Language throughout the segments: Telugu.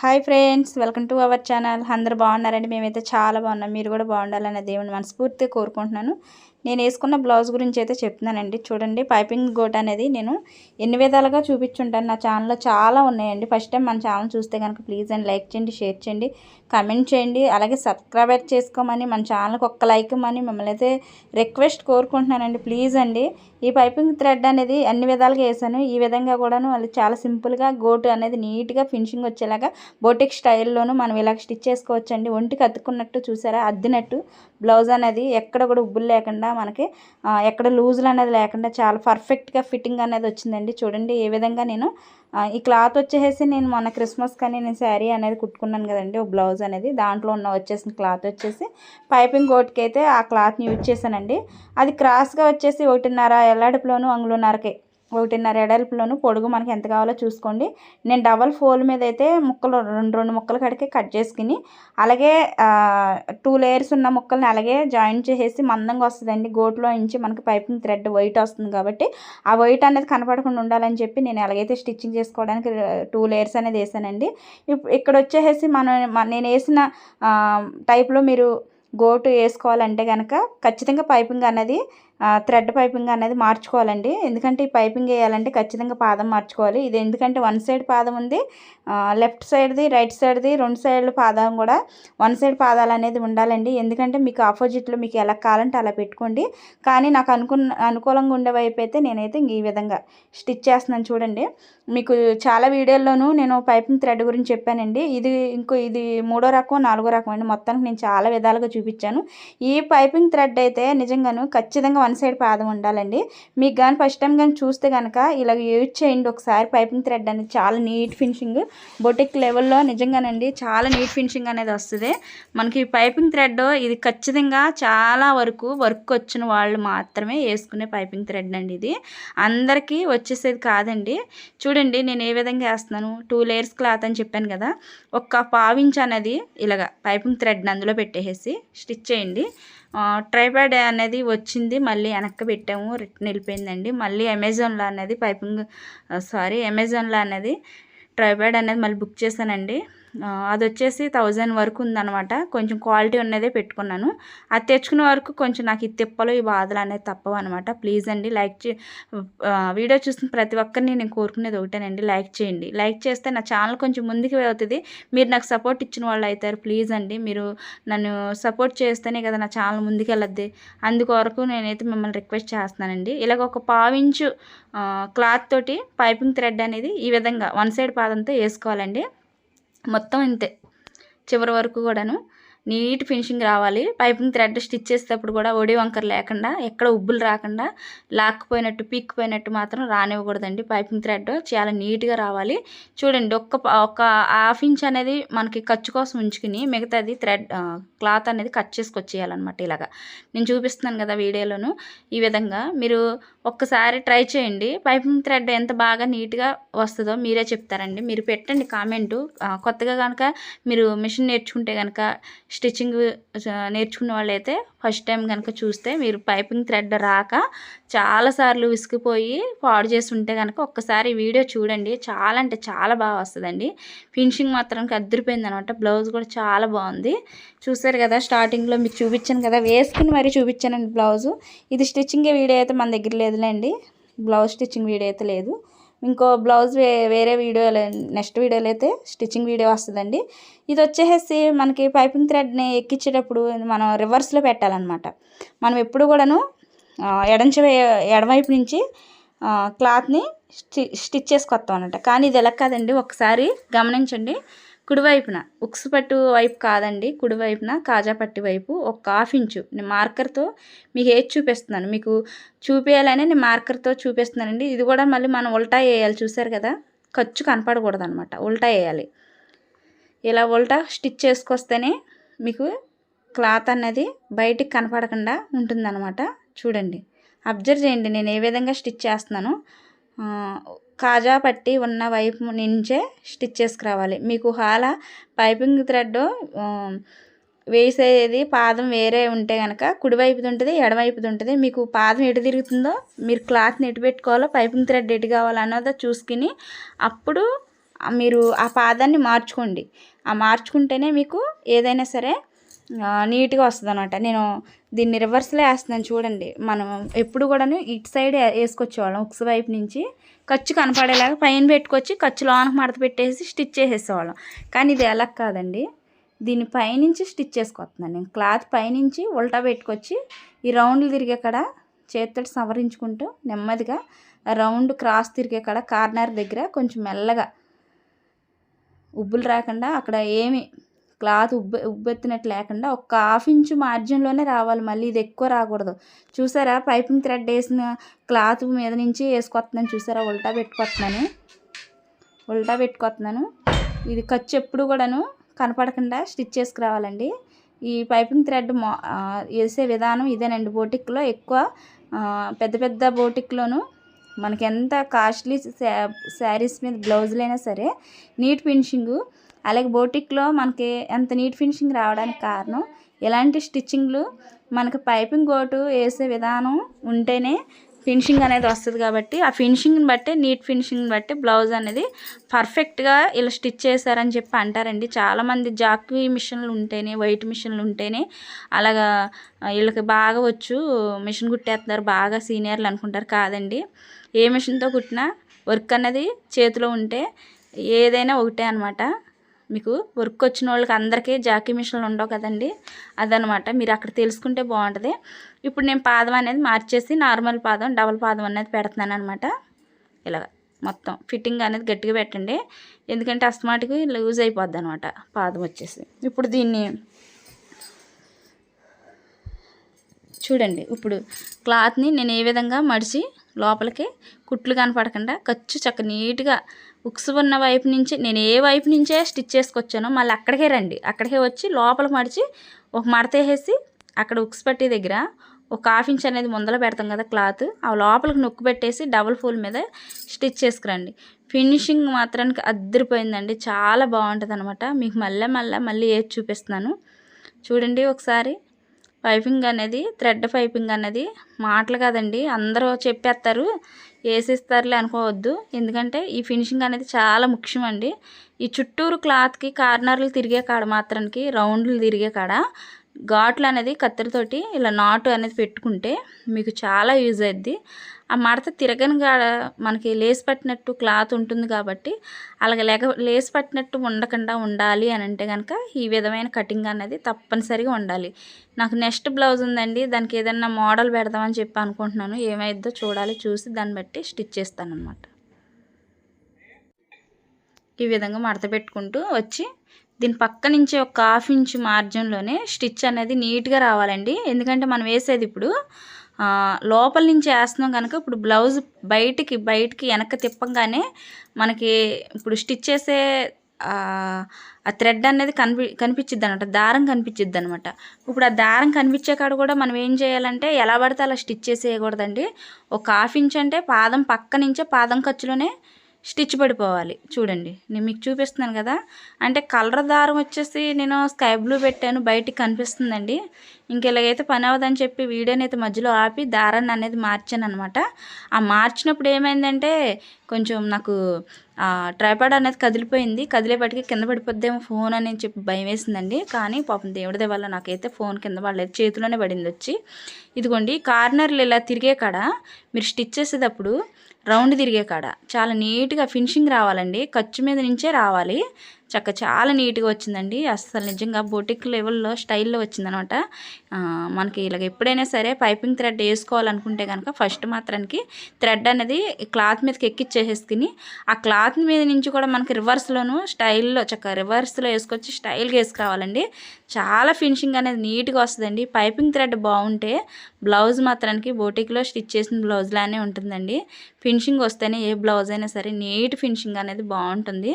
Hi friends welcome to our channel. అందరూ బాగున్నారండి? మేమైతే చాలా బాగున్నాం. మీరు కూడా బాగుండాలని దేవుని మనస్ఫూర్తిగా కోరుకుంటున్నాను. నేను వేసుకున్న బ్లౌజ్ గురించి అయితే చెప్తున్నానండి. చూడండి పైపింగ్ గోట్ అనేది నేను ఎన్ని విధాలుగా చూపించుంటాను. నా ఛానల్లో చాలా ఉన్నాయండి. ఫస్ట్ టైం మన ఛానల్ చూస్తే కనుక ప్లీజ్ అండి లైక్ చేయండి షేర్ చేయండి కమెంట్ చేయండి అలాగే సబ్స్క్రైబ్ చేసుకోమని మన ఛానల్కి ఒక్క లైక్ ఇవ్వమని మిమ్మల్ని అయితే రిక్వెస్ట్ కోరుకుంటున్నానండి. ప్లీజ్ అండి ఈ పైపింగ్ థ్రెడ్ అనేది అన్ని విధాలుగా వేసాను. ఈ విధంగా కూడాను వాళ్ళు చాలా సింపుల్గా గోటు అనేది నీట్గా ఫినిషింగ్ వచ్చేలాగా బోటిక్ స్టైల్లోనూ మనం ఇలాగ స్టిచ్ చేసుకోవచ్చండి. ఒంటికి అతుక్కున్నట్టు చూసారా? అద్దినట్టు బ్లౌజ్ అనేది ఎక్కడ కూడా ఉబ్బులు లేకుండా మనకి ఎక్కడ లూజులు అనేది లేకుండా చాలా పర్ఫెక్ట్గా ఫిట్టింగ్ అనేది వచ్చిందండి. చూడండి ఏ విధంగా నేను ఈ క్లాత్ వచ్చేసి నేను మొన్న క్రిస్మస్ కానీ నేను శారీ అనేది కుట్టుకున్నాను కదండి ఒక బ్లౌజ్ అనేది. దాంట్లో ఉన్న వచ్చేసిన క్లాత్ వచ్చేసి పైపింగ్ కోట్కి అయితే ఆ క్లాత్ని యూజ్ చేశానండి. అది క్రాస్గా వచ్చేసి ఒకటిన్నర ఎల్లాడిపులోను అంగులున్నరకే ఒకటిన్నర ఎడల్పులోను పొడుగు మనకి ఎంత కావాలో చూసుకోండి. నేను డబల్ ఫోల్ మీద అయితే ముక్కలు రెండు రెండు ముక్కలు కడికి కట్ చేసుకుని అలాగే టూ లేయర్స్ ఉన్న ముక్కల్ని అలాగే జాయిన్ చేసేసి మందంగా వస్తుందండి. గోట్లో నుంచి మనకి పైపింగ్ థ్రెడ్ వైట్ వస్తుంది కాబట్టి ఆ వైట్ అనేది కనపడకుండా ఉండాలని చెప్పి నేను ఎలాగైతే స్టిచ్చింగ్ చేసుకోవడానికి టూ లేయర్స్ అనేది వేసానండి. ఇక్కడ వచ్చేసి మనం నేను వేసిన టైప్లో మీరు గోటు వేసుకోవాలంటే కనుక ఖచ్చితంగా పైపింగ్ అనేది థ్రెడ్ పైపింగ్ అనేది మార్చుకోవాలండి. ఎందుకంటే ఈ పైపింగ్ వేయాలంటే ఖచ్చితంగా పాదం మార్చుకోవాలి. ఇది ఎందుకంటే వన్ సైడ్ పాదం ఉంది లెఫ్ట్ సైడ్ది రైట్ సైడ్ది రెండు సైడ్ల పాదం కూడా వన్ సైడ్ పాదాలు అనేది ఉండాలండి. ఎందుకంటే మీకు ఆపోజిట్లో మీకు ఎలా కావాలంటే అలా పెట్టుకోండి. కానీ నాకు అనుకున్న అనుకూలంగా ఉండే వైపు అయితే నేనైతే ఈ విధంగా స్టిచ్ చేస్తున్నాను చూడండి. మీకు చాలా వీడియోల్లోనూ నేను పైపింగ్ థ్రెడ్ గురించి చెప్పానండి. ఇది ఇంకో ఇది మూడో రకం నాలుగో రకం అండి. మొత్తానికి నేను చాలా విధాలుగా చూపించాను. ఈ పైపింగ్ థ్రెడ్ అయితే నిజంగాను ఖచ్చితంగా వన్ సైడ్ పాదం ఉండాలండి. మీకు కానీ ఫస్ట్ టైం కానీ చూస్తే కనుక ఇలా యూజ్ చేయండి. ఒకసారి పైపింగ్ థ్రెడ్ అనేది చాలా నీట్ ఫినిషింగ్. బొటిక్ లెవెల్లో నిజంగానండి చాలా నీట్ ఫినిషింగ్ అనేది వస్తుంది. మనకి పైపింగ్ థ్రెడ్ ఇది ఖచ్చితంగా చాలా వరకు వర్క్ వచ్చిన వాళ్ళు మాత్రమే వేసుకునే పైపింగ్ థ్రెడ్ అండి ఇది. అందరికీ వచ్చేసేది కాదండి. చూడండి నేను ఏ విధంగా వేస్తున్నాను. టూ లేయర్స్ క్లాత్ అని చెప్పాను కదా. ఒక్క పావించ్ అనేది ఇలాగ పైపింగ్ థ్రెడ్ని అందులో పెట్టేసి స్టిచ్ చేయండి. ట్రైప్యాడ్ అనేది వచ్చింది మళ్ళీ వెనక్కి పెట్టాము రిటర్న్ వెళ్ళిపోయిందండి. మళ్ళీ అమెజాన్లో అనేది పైపింగ్ సారీ అమెజాన్లో అనేది ట్రైప్యాడ్ అనేది మళ్ళీ బుక్ చేశానండి. అది వచ్చేసి థౌజండ్ వరకు ఉందనమాట కొంచెం క్వాలిటీ ఉన్నదే పెట్టుకున్నాను. అది తెచ్చుకునే వరకు కొంచెం నాకు ఈ తిప్పలు ఈ బాధలు అనేది తప్పవు అనమాట ప్లీజ్ అండి లైక్ చే వీడియో చూసిన ప్రతి ఒక్కరిని నేను కోరుకునేది ఒకటేనండి లైక్ చేయండి. లైక్ చేస్తే నా ఛానల్ కొంచెం ముందుకు అవుతుంది మీరు నాకు సపోర్ట్ ఇచ్చిన వాళ్ళు అవుతారు ప్లీజ్ అండి. మీరు నన్ను సపోర్ట్ చేస్తేనే కదా నా ఛానల్ ముందుకు వెళ్ళద్ది అందుకొరకు నేనైతే మిమ్మల్ని రిక్వెస్ట్ చేస్తున్నానండి. ఇలాగ ఒక పావించు క్లాత్ తోటి పైపింగ్ థ్రెడ్ అనేది ఈ విధంగా వన్ సైడ్ పాదంతో వేసుకోవాలండి. మొత్తం ఇంతే. చివరి వరకు కూడాను నీట్ ఫినిషింగ్ రావాలి. పైపింగ్ థ్రెడ్ స్టిచ్ చేసేటప్పుడు కూడా ఒడి వంకర లేకుండా ఎక్కడ ఉబ్బులు రాకుండా లాక్కుపోయినట్టు పీక్కుపోయినట్టు మాత్రం రానివ్వకూడదండి. పైపింగ్ థ్రెడ్ చాలా నీట్గా రావాలి. చూడండి ఒక్క ఒక హాఫ్ ఇంచ్ అనేది మనకి ఖర్చు కోసం ఉంచుకుని మిగతాది థ్రెడ్ క్లాత్ అనేది కట్ చేసుకొచ్చేయాలన్నమాట ఇలాగా. నేను చూపిస్తున్నాను కదా వీడియోలోను. ఈ విధంగా మీరు ఒక్కసారి ట్రై చేయండి. పైపింగ్ థ్రెడ్ ఎంత బాగా నీట్గా వస్తుందో మీరే చెప్తారండి. మీరు పెట్టండి కామెంటు. కొత్తగా కనుక మీరు మిషన్ నేర్చుకుంటే కనుక స్టిచ్చింగ్ నేర్చుకున్న వాళ్ళైతే ఫస్ట్ టైం కనుక చూస్తే మీరు పైపింగ్ థ్రెడ్ రాక చాలాసార్లు విసిగిపోయి పాడు చేసి ఉంటే కనుక ఒక్కసారి వీడియో చూడండి. చాలా అంటే చాలా బాగా వస్తుందండి. ఫినిషింగ్ మాత్రం అద్దరిపోయింది అనమాట బ్లౌజ్ కూడా చాలా బాగుంది. చూసారు కదా స్టార్టింగ్లో మీకు చూపించాను కదా వేసుకుని మరీ చూపించానండి బ్లౌజు. ఇది స్టిచ్చింగ్ వీడియో అయితే మన దగ్గర లేదులేండి. బ్లౌజ్ స్టిచ్చింగ్ వీడియో అయితే లేదు. ఇంకో బ్లౌజ్ వే వేరే వీడియోలో నెక్స్ట్ వీడియోలో అయితే స్టిచ్చింగ్ వీడియో వస్తుందండి. ఇది వచ్చేసి మనకి పైపింగ్ థ్రెడ్ని ఎక్కించేటప్పుడు మనం రివర్స్లో పెట్టాలన్నమాట. మనం ఎప్పుడు కూడాను ఎడంచ ఎడవైపు నుంచి క్లాత్ని స్టి స్టిచ్ చేసుకొస్తాం అనమాట కానీ ఇది ఎలా కాదండి ఒకసారి గమనించండి. కుడివైపున ఉక్స్ పట్టు వైపు కాదండి కుడివైపున కాజా పట్టి వైపు ఒక హాఫ్ ఇంచు. నేను మార్కర్తో మీకు ఏది చూపిస్తున్నాను? మీకు చూపించాలని నేను మార్కర్తో చూపిస్తున్నానండి. ఇది కూడా మళ్ళీ మనం ఉల్టా వేయాలి చూసారు కదా? ఖర్చు కనపడకూడదు అనమాట ఉల్టా వేయాలి. ఇలా ఉల్టా స్టిచ్ చేసుకొస్తేనే మీకు క్లాత్ అన్నది బయటికి కనపడకుండా ఉంటుందన్నమాట చూడండి. అబ్జర్వ్ చేయండి. నేను ఏ విధంగా స్టిచ్ చేస్తున్నాను? కాజా పట్టి ఉన్న వైపు నుంచే స్టిచ్ చేసుకురావాలి. మీకు హాల పైపింగ్ థ్రెడ్ వేసేది పాదం వేరే ఉంటే కనుక కుడివైపుది ఉంటుంది ఎడవైపుది ఉంటుంది. మీకు పాదం ఎటు తిరుగుతుందో మీరు క్లాత్ని ఎటు పెట్టుకోవాలో పైపింగ్ థ్రెడ్ ఎటు కావాలో అన్నదో చూసుకుని అప్పుడు మీరు ఆ పాదాన్ని మార్చుకోండి. ఆ మార్చుకుంటేనే మీకు ఏదైనా సరే నీట్గా వస్తుంది అనమాట నేను దీన్ని రివర్స్లో వేస్తున్నాను చూడండి. మనం ఎప్పుడు కూడాను ఇటు సైడ్ వేసుకొచ్చేవాళ్ళం. ఉక్స్ వైపు నుంచి ఖర్చు కనపడేలాగా పైన పెట్టుకొచ్చి ఖర్చు లోనకు మడత పెట్టేసి స్టిచ్ చేసేసేవాళ్ళం. కానీ ఇది ఎలా కాదండి. దీన్ని పైనుంచి స్టిచ్ చేసుకొస్తున్నాను నేను. క్లాత్ పైనుంచి ఉల్టా పెట్టుకొచ్చి ఈ రౌండ్లు తిరిగే కాడ చేతితో సవరించుకుంటూ నెమ్మదిగా రౌండ్ క్రాస్ తిరిగే కాడ కార్నర్ దగ్గర కొంచెం మెల్లగా ఉబ్బులు రాకుండా అక్కడ ఏమి క్లాత్ ఉబ్బ ఉబ్బెత్తినట్టు లేకుండా ఒక హాఫ్ ఇంచు మార్జిన్లోనే రావాలి. మళ్ళీ ఇది ఎక్కువ రాకూడదు. చూసారా? పైపింగ్ థ్రెడ్ వేసిన క్లాత్ మీద నుంచి వేసుకొస్తున్నాను చూసారా? ఉల్టా పెట్టుకొస్తున్నాను ఉల్టా పెట్టుకొస్తున్నాను ఇది ఖర్చు ఎప్పుడు కూడాను కనపడకుండా స్టిచ్ చేసుకురావాలండి. ఈ పైపింగ్ థ్రెడ్ మా వేసే విధానం ఇదేనండి. బోటిక్లో ఎక్కువ పెద్ద పెద్ద బోటిక్లోను మనకి ఎంత కాస్ట్లీ శారీస్ మీద బ్లౌజులైనా సరే నీట్ ఫినిషింగు అలాగే బోటిక్లో మనకి ఎంత నీట్ ఫినిషింగ్ రావడానికి కారణం ఇలాంటి స్టిచ్చింగ్లు మనకి పైపింగ్ గోటు వేసే విధానం ఉంటేనే ఫినిషింగ్ అనేది వస్తుంది కాబట్టి ఆ ఫినిషింగ్ని బట్టి నీట్ ఫినిషింగ్ని బట్టి బ్లౌజ్ అనేది పర్ఫెక్ట్గా ఇలా స్టిచ్ చేశారని చెప్పి అంటారండి. చాలామంది జాకీ మిషన్లు ఉంటేనే వైట్ మిషన్లు ఉంటేనే అలాగా వీళ్ళకి బాగా వచ్చు మిషన్ కుట్టేస్తున్నారు బాగా సీనియర్లు అనుకుంటారు కాదండి. ఏ మిషన్తో కుట్టినా వర్క్ అనేది చేతిలో ఉంటే ఏదైనా ఒకటే అనమాట మీకు వర్క్ వచ్చిన వాళ్ళకి అందరికీ జాకీ మిషన్లు ఉండవు కదండి. అదనమాట. మీరు అక్కడ తెలుసుకుంటే బాగుంటుంది. ఇప్పుడు నేను పాదం అనేది మార్చేసి నార్మల్ పాదం డబల్ పాదం అనేది పెడుతున్నాను అనమాట ఇలాగ మొత్తం ఫిట్టింగ్ అనేది గట్టిగా పెట్టండి. ఎందుకంటే అస్తమాటికి లూజ్ అయిపోద్ది అనమాట పాదం వచ్చేసి. ఇప్పుడు దీన్ని చూడండి. ఇప్పుడు క్లాత్ని నేను ఏ విధంగా మడిచి లోపలికి కుట్లు కనపడకుండా ఖర్చు చక్క నీట్గా ఉక్స్ ఉన్న వైపు నుంచి నేను ఏ వైపు నుంచే స్టిచ్ చేసుకొచ్చానో మళ్ళీ అక్కడికే రండి. అక్కడికే వచ్చి లోపల మడిచి ఒక మడత వేసేసి అక్కడ ఉక్స్ పట్టి దగ్గర ఒక హాఫ్ ఇంచ్ అనేది ముందర పెడతాం కదా క్లాత్ ఆ లోపలికి నొక్కు పెట్టేసి డబుల్ ఫోల్ మీద స్టిచ్ చేసుకురండి. ఫినిషింగ్ మాత్రానికి అద్దరిపోయిందండి చాలా బాగుంటుంది అనమాట మీకు మళ్ళీ మళ్ళీ మళ్ళీ ఏది చూపిస్తున్నాను. చూడండి ఒకసారి. పైపింగ్ అనేది థ్రెడ్ పైపింగ్ అనేది మాటలు కాదండి. అందరూ చెప్పేస్తారు. వేసిస్తారులే అనుకోవద్దు. ఎందుకంటే ఈ ఫినిషింగ్ అనేది చాలా ముఖ్యమండి. ఈ చుట్టూరు క్లాత్కి కార్నర్లు తిరిగే కాడ మాత్రానికి రౌండ్లు తిరిగే కాడ ఘాట్లు అనేది కత్తెరతోటి ఇలా నాటు అనేది పెట్టుకుంటే మీకు చాలా యూజ్ అవుద్ది ఆ మడత తిరగని కాడ మనకి లేస్ పట్టినట్టు క్లాత్ ఉంటుంది కాబట్టి అలాగే లేక లేస్ పట్టినట్టు ఉండకుండా ఉండాలి అని అంటే కనుక ఈ విధమైన కటింగ్ అనేది తప్పనిసరిగా ఉండాలి. నాకు నెక్స్ట్ బ్లౌజ్ ఉందండి దానికి ఏదైనా మోడల్ పెడదామని చెప్పి అనుకుంటున్నాను. ఏమైద్దో చూడాలి చూసి దాన్ని బట్టి స్టిచ్ చేస్తాను అనమాట ఈ విధంగా మడత పెట్టుకుంటూ వచ్చి దీని పక్క నుంచి ఒక హాఫ్ ఇంచ్ మార్జిన్లోనే స్టిచ్ అనేది నీట్గా రావాలండి. ఎందుకంటే మనం వేసేది ఇప్పుడు లోపల నుంచి వేస్తున్నాం కనుక ఇప్పుడు బ్లౌజ్ బయటికి బయటికి వెనక్కి తిప్పంగానే మనకి ఇప్పుడు స్టిచ్ చేసే ఆ థ్రెడ్ అనేది కనిపి కనిపించిద్ది అనమాట దారం కనిపించిద్ది అనమాట ఇప్పుడు ఆ దారం కనిపించే కాడ కూడా మనం ఏం చేయాలంటే ఎలా పడితే అలా స్టిచ్ చేసేయకూడదండి. ఒక హాఫ్ ఇంచ్ అంటే పాదం పక్క నుంచే పాదం ఖర్చులోనే స్టిచ్ పడిపోవాలి. చూడండి నేను మీకు చూపిస్తున్నాను కదా. అంటే కలర్ దారం వచ్చేసి నేను స్కై బ్లూ పెట్టాను బయటికి కనిపిస్తుందండి. ఇంక ఇలాగైతే పని అవ్వదని చెప్పి వీడియోని అయితే మధ్యలో ఆపి దారాన్ని అనేది మార్చాను అనమాట ఆ మార్చినప్పుడు ఏమైందంటే కొంచెం నాకు ట్రైపాడ్ అనేది కదిలిపోయింది. కదిలేపటికి కింద పడిపోద్దేమో ఫోన్ అని చెప్పి భయం వేసిందండి. కానీ పాపం దేవుడి వల్ల నాకైతే ఫోన్ కింద పడలేదు. చేతిలోనే పడింది వచ్చి. ఇదిగోండి కార్నర్లు ఇలా తిరిగే కాడ మీరు స్టిచ్ చేసేటప్పుడు రౌండ్ తిరిగే కాడ. చాలా నీట్గా ఫినిషింగ్ రావాలండి. ఖర్చు మీద నుంచే రావాలి. చక్క చాలా నీట్గా వచ్చిందండి. అసలు నిజంగా బొటిక్ లెవెల్లో స్టైల్లో వచ్చిందనమాట. మనకి ఇలాగ ఎప్పుడైనా సరే పైపింగ్ థ్రెడ్ వేసుకోవాలనుకుంటే కనుక ఫస్ట్ మాత్రానికి థ్రెడ్ అనేది క్లాత్ మీదకి ఎక్కిచ్చేసేసుకుని ఆ క్లాత్ మీద నుంచి కూడా మనకి రివర్స్లోను స్టైల్లో చక్క రివర్స్లో వేసుకొచ్చి స్టైల్గా వేసుకురావాలండి చాలా ఫినిషింగ్ అనేది నీట్గా వస్తుందండి. పైపింగ్ థ్రెడ్ బాగుంటే బ్లౌజ్ మాత్రానికి బోటిక్లో స్టిచ్ చేసిన బ్లౌజ్ లానే ఉంటుందండి. ఫినిషింగ్ వస్తేనే ఏ బ్లౌజ్ అయినా సరే నీట్ ఫినిషింగ్ అనేది బాగుంటుంది.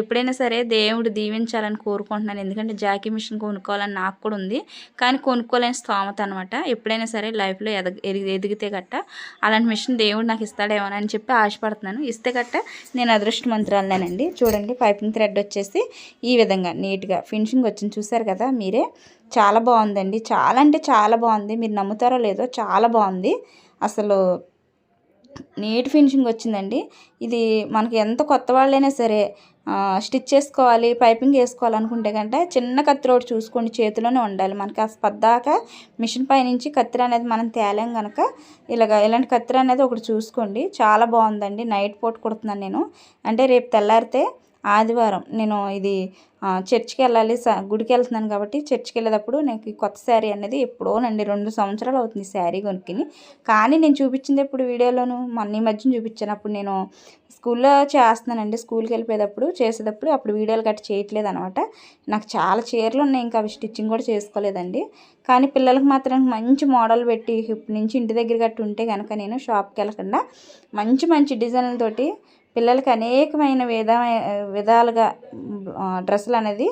ఎప్పుడైనా సరే దేవుడు దీవించాలని కోరుకుంటున్నాను. ఎందుకంటే జాకీ మిషన్ కొనుక్కోవాలని నాకు కూడా ఉంది. కానీ కొనుక్కోలేని స్తోమత అనమాట ఎప్పుడైనా సరే లైఫ్లో ఎద ఎదిగితే గట్ట అలాంటి మిషన్ దేవుడు నాకు ఇస్తాడేమోనని చెప్పి ఆశపడుతున్నాను. ఇస్తే గట్ట నేను అదృష్టమంతురాలనేనండి చూడండి పైపింగ్ థ్రెడ్ వచ్చేసి ఈ విధంగా నీట్గా ఫినిషింగ్ వచ్చింది. చూసారు కదా మీరే? చాలా బాగుందండి. చాలా అంటే చాలా బాగుంది. మీరు నమ్ముతారో లేదో చాలా బాగుంది. అసలు నీట్ ఫినిషింగ్ వచ్చిందండి. ఇది మనకి ఎంత కొత్త వాళ్ళైనా సరే స్టిచ్ చేసుకోవాలి పైపింగ్ వేసుకోవాలనుకుంటే కంటే చిన్న కత్తిర ఒకటి చూసుకోండి చేతిలోనే ఉండాలి. మనకి ఆ పద్దాక మిషన్ పైనుంచి కత్తిర అనేది మనం తేలేం కనుక ఇలాగ ఇలాంటి కత్తిర అనేది ఒకటి చూసుకోండి. చాలా బాగుందండి. నైట్ పూట కుడుతున్నాను నేను. అంటే రేపు తెల్లారితే ఆదివారం నేను ఇది చర్చికి వెళ్ళాలి గుడికి వెళ్తున్నాను కాబట్టి చర్చికి వెళ్ళేటప్పుడు నాకు కొత్త శారీ అనేది ఎప్పుడోనండి రెండు సంవత్సరాలు అవుతుంది శారీ కొనుక్కుని. కానీ నేను చూపించింది ఎప్పుడు వీడియోలోను మొన్న ఈ మధ్యన చూపించాను. అప్పుడు నేను స్కూల్లో చేస్తున్నానండి. స్కూల్కి వెళ్ళిపోయేటప్పుడు చేసేటప్పుడు అప్పుడు వీడియోలు గట్రా చేయట్లేదు అనమాట నాకు చాలా చీరలు ఉన్నాయి ఇంకా అవి స్టిచ్చింగ్ కూడా చేసుకోలేదండి. కానీ పిల్లలకు మాత్రం మంచి మోడల్ పెట్టి హిప్ నుంచి ఇంటి దగ్గర గట్టి ఉంటే కనుక నేను షాప్కి వెళ్ళకుండా మంచి మంచి డిజైన్లతోటి పిల్లలకి అనేకమైన విధ విధాలుగా డ్రెస్సులు అనేది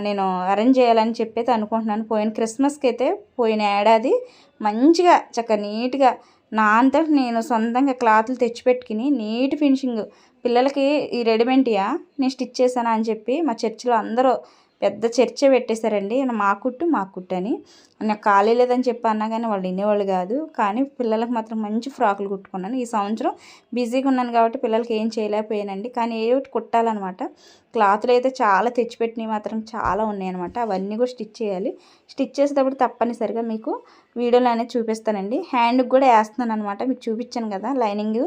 నేను అరేంజ్ చేయాలని చెప్పి అనుకుంటున్నాను. పోయిన క్రిస్మస్కి అయితే పోయిన ఏడాది మంచిగా చక్కగా నీట్గా నా అంతటి నేను సొంతంగా క్లాత్లు తెచ్చిపెట్టుకుని నీట్ ఫినిషింగ్ పిల్లలకి ఈ రెడీమేడ్యా నేను స్టిచ్ చేశాను అని చెప్పి మా చర్చిలో అందరూ పెద్ద చర్చ పెట్టేశారండి. మా కుట్టు మా కుట్టు అని నాకు ఖాళీ లేదని చెప్పి అన్నా కానీ వాళ్ళు వినేవాళ్ళు కాదు. కానీ పిల్లలకు మాత్రం మంచి ఫ్రాకులు కుట్టుకున్నాను. ఈ సంవత్సరం బిజీగా ఉన్నాను కాబట్టి పిల్లలకి ఏం చేయలేకపోయానండి. కానీ ఏ ఒకటి కుట్టాలన్నమాట. క్లాత్లు అయితే చాలా తెచ్చిపెట్టినవి మాత్రం చాలా ఉన్నాయన్నమాట. అవన్నీ కూడా స్టిచ్ చేయాలి. స్టిచ్ చేసేటప్పుడు తప్పనిసరిగా మీకు వీడియోలో అనేది చూపిస్తానండి. హ్యాండ్కి కూడా వేస్తున్నాను అనమాట మీకు చూపించాను కదా లైనింగ్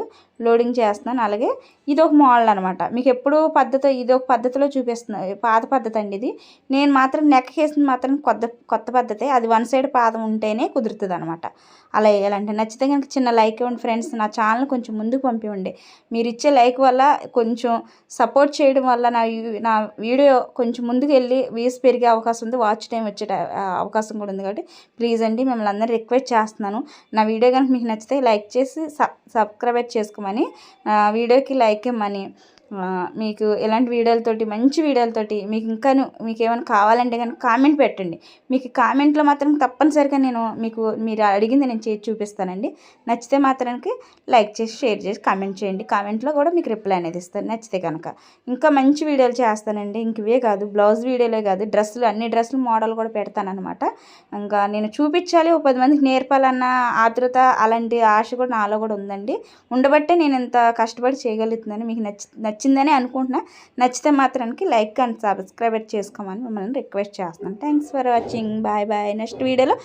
లోడింగ్ చేస్తున్నాను. అలాగే ఇది ఒక మోడల్ అనమాట మీకు ఎప్పుడు పద్ధతి ఇది ఒక పద్ధతిలో చూపిస్తున్నాను పాత పద్ధతి అండి ఇది. నేను మాత్రం నెక్ వేసింది మాత్రం కొత్త కొత్త పద్ధతి. అది వన్ సైడ్ పాదం ఉంటేనే కుదురుతుంది అనమాట అలా వేయాలంటే నచ్చితే కనుక చిన్న లైక్ ఇవ్వండి ఫ్రెండ్స్. నా ఛానల్ కొంచెం ముందుకు పంపివ్వండి. మీరు ఇచ్చే లైక్ వల్ల కొంచెం సపోర్ట్ చేయడం వల్ల నా నా వీడియో కొంచెం ముందుకు వెళ్ళి వ్యూస్ పెరిగే అవకాశం ఉంది. వాచ్ టైం వచ్చే అవకాశం కూడా ఉంది కాబట్టి ప్లీజ్ అండి మిమ్మల్ని అందరూ రిక్వెస్ట్ చేస్తున్నాను. నా వీడియో కనుక మీకు నచ్చితే లైక్ చేసి సబ్స్క్రైబ్ చేసుకోమని వీడియోకి లైక్ ఇవ్వమని మీకు ఎలాంటి వీడియోలతోటి మంచి వీడియోలతోటి మీకు ఇంకాను మీకు ఏమైనా కావాలంటే కనుక కామెంట్ పెట్టండి. మీకు కామెంట్లో మాత్రం తప్పనిసరిగా నేను మీకు మీరు అడిగింది నేను చేసి చూపిస్తానండి. నచ్చితే మాత్రానికి లైక్ చేసి షేర్ చేసి కామెంట్ చేయండి. కామెంట్లో కూడా మీకు రిప్లై అనేది ఇస్తాను. నచ్చితే కనుక ఇంకా మంచి వీడియోలు చేస్తానండి. ఇంకవే కాదు బ్లౌజ్ వీడియోలే కాదు డ్రెస్సులు అన్ని డ్రెస్సులు మోడల్ కూడా పెడతానమాట ఇంకా నేను చూపించాలి ఒక పది మందికి నేర్పాలన్న ఆతృత అలాంటి ఆశ కూడా నాలో కూడా ఉందండి. ఉండబట్టే నేను ఇంత కష్టపడి చేయగలుగుతున్నాను. మీకు నచ్చి నచ్చిందని అనుకుంటున్నా. నచ్చితే మాత్రానికి లైక్ అండ్ సబ్స్క్రైబ్ చేసుకోమని మిమ్మల్ని రిక్వెస్ట్ చేస్తున్నాను. Thanks for watching bye bye next వీడియోలో